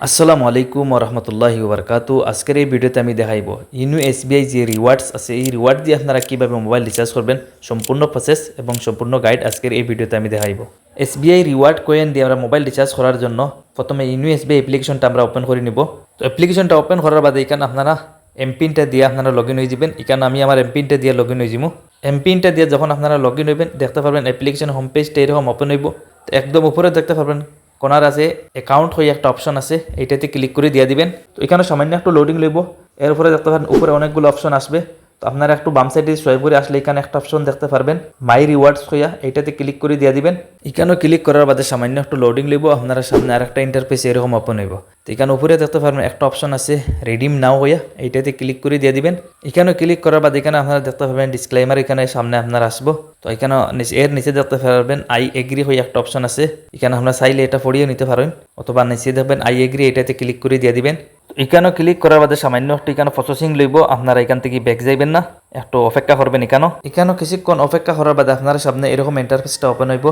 আসসালামু আলাইকুম রহমতুল্লাহি ওবরকাতু। আজকের এই ভিডিওতে আমি দেখাইব ইনু এসবিআই যে রিওয়ার্ডস আছে, এই রিওয়ার্ড দিয়ে আপনারা কীভাবে মোবাইল রিচার্জ করবেন, সম্পূর্ণ প্রসেস এবং সম্পূর্ণ গাইড আজকের এই ভিডিওতে আমি দেখাইব। এসবিআই রিওয়ার্ড কয়েন দিয়ে আমরা মোবাইল রিচার্জ করার জন্য প্রথমে ইনু এসবিআই অ্যাপ্লিকেশনটা আমরা ওপেন করে নিব। তো অ্যাপ্লিকেশনটা ওপেন করার বাদে এখানে আপনারা এমপিনটা দিয়ে আপনারা লগ ইন হয়ে যাবেন। এখানে আমি আমার এমপিনটা দিয়ে লগ ইন হয়ে যাব। এমপিনটা দিয়ে যখন আপনারা লগ ইন হইবেন, দেখতে পারবেন অ্যাপ্লিকেশন হোম পেজটা এরকম ওপেন হইব। একদম উপরে দেখতে পারবেন কোনার আছে অ্যাকাউন্ট হয়ে একটা অপশন আছে, এইটাতে ক্লিক করে দিয়ে দিবেন। তো এখানে সামান্য একটু লোডিং লইব। এর উপরে দেখতে পারেন, উপরে অনেকগুলো অপশন আসবে। তো আপনারা একটু বাম সাইডে সোয়াইপ করে আসলে এখানে একটা অপশন দেখতে পারবেন মাই রিওয়ার্ডস হইয়া এইটাতে ক্লিক করে দিয়ে দিবেন। এখানেও ক্লিক করার বাদে সামান্য একটু লোডিং লইব, আপনারা সামনে আরেকটা ইন্টারফেস এরকম ওপেন হইব। তো এখানে উপরে দেখতে পারবেন একটা অপশন আছে রিডিম নাও হইয়া এইটাতে ক্লিক করে দিয়ে দিবেন। এখানেও ক্লিক করার বাদে এখানে আপনারা দেখতে পারবেন ডিসক্লাইমার এখানে সামনে আপনারা আসব। তো এখানে এর নিচে দেখতে পারবেন আই এগ্রি হয়ে একটা অপশন আছে, এখানে আপনারা চাইলে এটা পড়িয়ে নিতে পারেন অথবা নিচে দেখবেন আই এগ্রি এটাতে ক্লিক করে দিয়ে দিবেন। এখানেও ক্লিক করার বাদে সামান্য একটু এখানে প্রসেসিং লইব। আপনারা এখান থেকে ব্যাক যাইবেন না। একটু অপেক্ষা করবেন এখানেও? এখানেও কিছুক্ষণ অপেক্ষা করার বাদে আপনার সামনে এরকম ইন্টারফেসটা ওপেন হইব।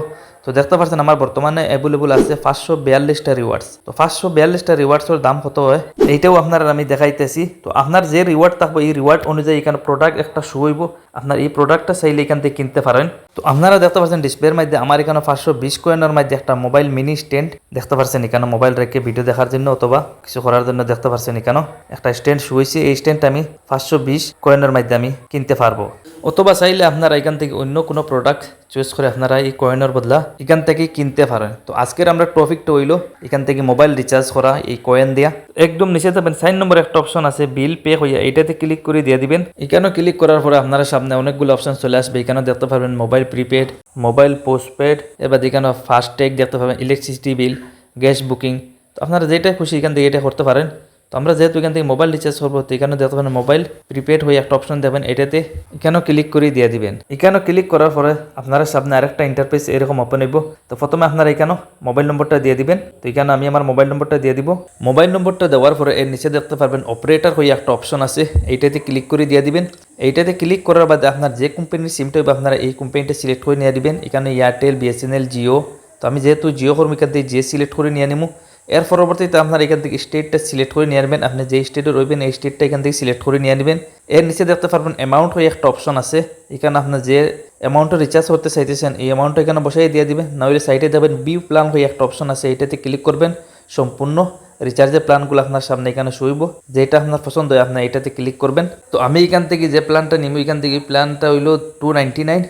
তো দেখতে পাচ্ছেন আমার বর্তমানে অ্যাভেলেবল আছে পাঁচশো বিয়াল্লিশটা রিওয়ার্ডস তো পাঁচশো বিয়াল্লিশটা রিওয়ার্ডসের দাম কত হয়? এইটাও আপনার আমি দেখাইতেছি। তো আপনার যে রিওয়ার্ড থাকবে, এই রিওয়ার্ড অনুযায়ী এখানে প্রোডাক্ট একটা শো হইব। আপনার এই প্রোডাক্টটা চাইলে এখান থেকে কিনতে পারেন। তো আপনারা দেখতে পাচ্ছেন ডিসপ্লের মধ্যে আমার এখানে পাঁচশো বিশ কয়েনের মধ্যে একটা মোবাইল মিনি স্ট্যান্ড দেখতে পাচ্ছেন এখানে মোবাইল রেখে ভিডিও দেখার জন্য অথবা কিছু করার জন্য দেখতে পাচ্ছেন এখানে একটা স্ট্যান্ড শুয়েছি এই স্ট্যান্ডটা আমি পাঁচশো বিশ কয়েনের মধ্যে আমি কিনতে পারব। অথবা চাইলে আপনারা এখান থেকে অন্য কোনো প্রোডাক্ট চয়েস করে আপনারা এই কয়েনের বদলা এখান থেকে কিনতে পারেন। তো আজকের আমরা টপিকটা হইল, এখান থেকে মোবাইল রিচার্জ করা, এই কয়েন দিয়া। একদম নিচে যাবেন সাইন নম্বর একটা অপশন আছে বিল পে হইয়া এইটাতে ক্লিক করে দিয়ে দিবেন। এখানেও ক্লিক করার পরে আপনারা সামনে অনেকগুলো অপশন চলে আসবে। এখানেও দেখতে পারবেন মোবাইল প্রিপেড মোবাইল পোস্টপেড এবার এখানে ফাস্ট ফাস্ট্যাগ দেখতে পাবেন ইলেকট্রিসিটি বিল গ্যাস বুকিং তো আপনারা যেটা খুশি এখান থেকে এটা করতে পারেন। তো আমরা যেহেতু এখান থেকে মোবাইল রিচার্জ করব, তো এখানে পারেন মোবাইল প্রিপেড হয়ে একটা অপশন দেবেন, এটাতে এখানেও ক্লিক করে দিয়ে দিবেন। এখানেও ক্লিক করার পরে আপনারা সামনে আরেকটা ইন্টারফেস এরকম ওপেন হইব। তো প্রথমে আপনারা এখানেও মোবাইল নম্বরটা দিয়ে দিবেন। তো এখানে আমি আমার মোবাইল নম্বরটা দিয়ে দিব। মোবাইল নম্বরটা দেওয়ার পরে এর নিচে দেখতে পারবেন অপারেটর হয়ে একটা অপশন আছে। এইটাতে ক্লিক করে দিয়ে দিবেন। এইটাতে ক্লিক করার বাদে আপনার যে কোম্পানির সিমটা হইবে, আপনারা এই কোম্পানিটা সিলেক্ট করে নিয়ে দিবেন। এখানে এয়ারটেল বিএসএনএল জিও তো আমি যেহেতু জিও কর্মীকার দিয়ে জিও সিলেক্ট করে নিয়ে নিবো এর পরবর্তীতে আপনার এখান থেকে স্টেটটা সিলেক্ট করে নিয়ে নেবেন আপনি যে স্টেটে রইবেন, এই স্টেটটা এখান থেকে সিলেক্ট করে নিয়ে নেবেন এর নিচে দেখতে পারবেন অ্যামাউন্ট হয়ে একটা অপশন আছে। এখানে আপনার যে অ্যামাউন্টটা রিচার্জ করতে চাইতেছেন, এই অ্যামাউন্টটা এখানে বসাই দিয়ে দিবেন। নাহলে সাইডে যাবেন বিউ প্ল্যান হয়ে একটা অপশন আছে। এটাতে ক্লিক করবেন। সম্পূর্ণ রিচার্জের প্ল্যানগুলো আপনার সামনে এখানে শুইব যেটা আপনার পছন্দ হয় আপনার এটাতে ক্লিক করবেন। তো আমি এখান থেকে যে প্ল্যানটা নিব এখান থেকে প্ল্যানটা হইল টু নাইনটি নাইন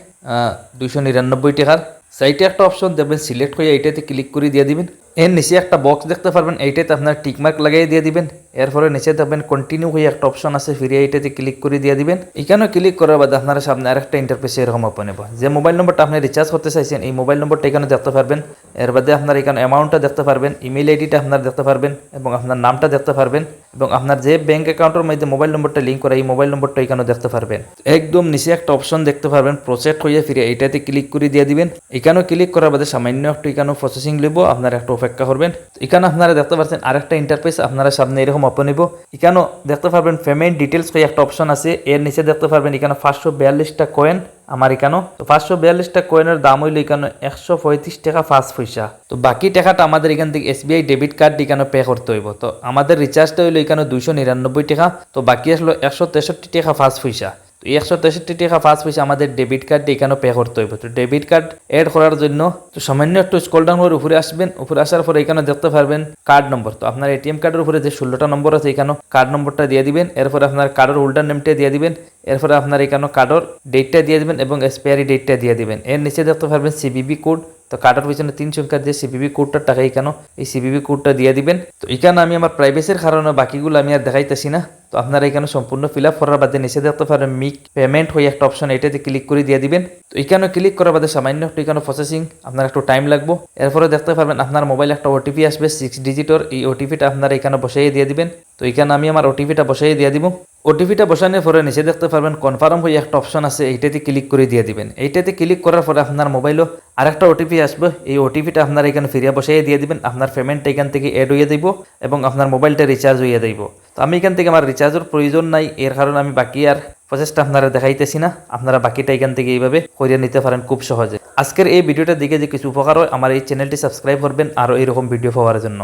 দুইশো নিরানব্বই টাকার। সাইটে একটা অপশন দেবেন সিলেক্ট হয়ে এইটাতে ক্লিক করে দিয়ে দিবেন। এর নিচে একটা বক্স দেখতে পারবেন, এইটাতে আপনার টিকমার্ক লাগিয়ে দিয়ে দিবেন। এরপরে নিচে দেখবেন কন্টিনিউ হয়ে একটা অপশন আছে ফিরে এইটাতে ক্লিক করে দিয়ে দিবেন। এখানেও ক্লিক করার বাদে আপনারা সামনে আরেকটা ইন্টারফেস এরকম ওপেন হবে যে মোবাইল নম্বরটা আপনি রিচার্জ করতে চাইছেন, এই মোবাইল নম্বরটা এখানে দেখতে পারবেন। এর বাদে আপনার এখানে অ্যামাউন্টটা দেখতে পারবেন ইমেল আইডিটা আপনার দেখতে পারবেন, এবং আপনার নামটা দেখতে পারবেন, এবং আপনার যে ব্যাংক অ্যাকাউন্টের মধ্যে মোবাইল নম্বরটা লিঙ্ক করা, এই মোবাইল নম্বরটা এখানে দেখতে পারবেন। একদম নিচে একটা অপশন দেখতে পারবেন প্রসেস হয়ে ফিরে এইটাতে ক্লিক করে দিয়ে দিবেন। এখানেও ক্লিক করার বাদে সামান্য একটু এখানেও প্রসেসিং লিব আপনার একটু অপেক্ষা করবেন। এখানে আপনারা দেখতে পাচ্ছেন আরেকটা ইন্টারফেস আপনারা সামনে এরকম ওপেন হইব। এখানেও দেখতে পারবেন পেমেন্ট ডিটেলস হয়ে একটা অপশন আছে। এর নিচে দেখতে পারবেন এখানে পাঁচশো বিয়াল্লিশটা কয়েন আমার এখানেও তো পাঁচশো বিয়াল্লিশটা কয়েনের দাম হইল এখানে একশো পঁয়ত্রিশ টাকা পাঁচ পয়সা। তো বাকি টাকাটা আমাদের এখান থেকে এসবিআই ডেবিট কার্ড এখানে পে করতে হইব। তো আমাদের রিচার্জটা হইল এখানে দুইশো নিরানব্বই টাকা। তো বাকি আসলো একশো তেষট্টি টাকা পাঁচ পয়সা। তো একশো তেষট্টি টাকা পাঁচ পয়সা আমাদের ডেবিট কার্ড এখানে পে করতে হইব। তো ডেবিট কার্ড অ্যাড করার জন্য তো সামান্য একটু স্কল ডাউন করে উপরে আসবেন, উপরে আসার পরে এখানে দেখতে পারবেন কার্ড নম্বর তো আপনার এটিএম কার্ডের উপরে যে ষোলোটা নম্বর আছে এখানে কার্ড নম্বরটা দিয়ে দিবেন, এরপরে আপনার কার্ডের হোল্ডার নেমটা দিয়ে দিবেন, এরপরে আপনার এখানে কার্ডের ডেটটা দিয়ে দিবেন এবং এক্সপায়ারি ডেটটা দিয়ে দিবেন। এর নিচে দেখতে পারবেন সিবিবি কোড তো কার্ডের পিছনে তিন সংখ্যার যে সিবিবি কোডটার টাকা এখানে এই সিবিবি কোডটা দিয়ে দিবেন। তো এখানে আমি আমার প্রাইভেসির কারণে বাকিগুলো আমি আর দেখাইতেছি না। তো আপনারা এখানে সম্পূর্ণ ফিল আপ করার বাদে নিচে দেখতে পারেন মিক পেমেন্ট হয়ে একটা অপশন এটাতে ক্লিক করে দিয়ে দিবেন। তো এখানে ক্লিক করার বাদে সামান্য একটু এখানে প্রসেসিং আপনার একটু টাইম লাগবো। এরপরে দেখতে পারবেন আপনার মোবাইলে একটা ওটিপি আসবে সিক্স ডিজিটর এই ওটিপিটা আপনারা এখানে বসাইয়ে দিয়ে দিবেন। তো এখানে আমি আমার ওটিপিটা বসাইয়ে দিয়ে দিব। ওটিপিটা বসানোর পরে নিচে দেখতে পারবেন কনফার্ম হয়ে একটা অপশন আছে, এইটাতে ক্লিক করে দিয়ে দিবেন। এইটাতে ক্লিক করার পরে আপনার মোবাইলও আরেকটা ওটিপি আসবে। এই ওটিপিটা আপনার এখানে ফিরিয়ে বসাইয়ে দিয়ে দিবেন। আপনার পেমেন্টটা এখান থেকে অ্যাড হয়ে দিব এবং আপনার মোবাইলটা রিচার্জ হয়ে দিব তো আমি এখান থেকে আমার রিচার্জের প্রয়োজন নাই। এর কারণে আমি বাকি আর প্রচেষ্টা আপনারা দেখাইতেছি না। আপনারা বাকিটা এখান থেকে এইভাবে করিয়ে নিতে পারেন খুব সহজে। আজকের এই ভিডিওটা দিকে যে কিছু উপকার হয়, আমার এই চ্যানেলটি সাবস্ক্রাইব করবেন আরও এইরকম ভিডিও পাওয়ার জন্য।